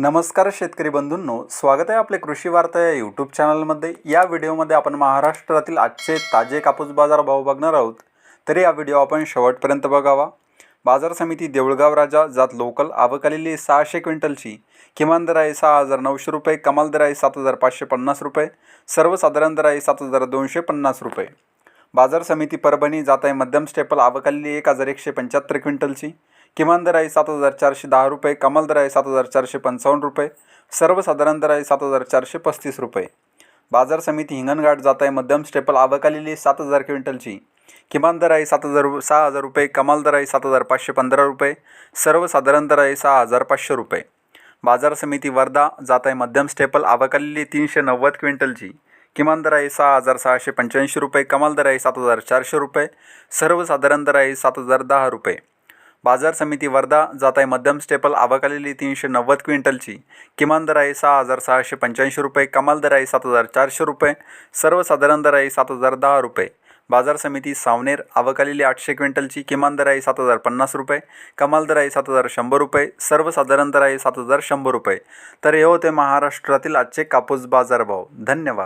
नमस्कार शेतकरी बंधूंनो स्वागत आहे आपले कृषी वार्ता या यूट्यूब चॅनलमध्ये या व्हिडिओमध्ये आपण महाराष्ट्रातील आजचे ताजे कापूस बाजार भाव बघणार आहोत. तरी हा व्हिडिओ आपण शेवटपर्यंत बघावा. बाजार समिती देऊळगाव राजा जात लोकल आवकालेली सहाशे क्विंटलची. किमान दर आहे सहा हजार नऊशे रुपये कमाल दर आहे सात हजार पाचशे पन्नास रुपये सर्वसाधारण दर आहे सात हजार दोनशे पन्नास रुपये. बाजार समिती परभणी जात आहे मध्यम स्टेपल आवकालेली एक हजार एकशे पंच्याहत्तर क्विंटलची. किमान दर आहे सात हजार चारशे दहा रुपये कमाल दर आहे सात हजार चारशे पंचावन्न रुपये सर्वसाधारण दर आहे सात हजार चारशे पस्तीस रुपये. बाजार समिती हिंगणघाट जात आहे मध्यम स्टेपल आवकालेली सात हजार क्विंटलची. किमान दर आहे सात हजार रु सहा हजार रुपये कमाल दर आहे सात हजार पाचशे पंधरा रुपये सर्वसाधारण दर आहे सहा हजार पाचशे रुपये. बाजार समिती वर्धा जात आहे मध्यम स्टेपल आवकालेली तीनशे नव्वद क्विंटलची. किमान दर आहे सहा हजार सहाशे पंच्याऐंशी रुपये कमाल दर आहे सात हजार चारशे रुपये सर्वसाधारण दर आहे सात हजार दहा रुपये. बाजार समिती वर्धा जात आहे मध्यम स्टेपल आवक तीनशे नव्वद क्विंटलची. किमान दर आहे सहा हजार सहाशे पंच्याऐंशी रुपये कमाल दर आहे सात हजार चारशे रुपये सर्वसाधारण दर आहे सात हजार दहा रुपये. बाजार समिती सावनेर आवकालेली आठशे क्विंटलची किमान दर आहे सात हजार पन्नास रुपये कमाल दर आहे सात हजार शंभर रुपये सर्वसाधारण दर आहे सात हजार शंभर रुपये. तर हे होते महाराष्ट्रातील आजचे कापूस बाजारभाव. धन्यवाद.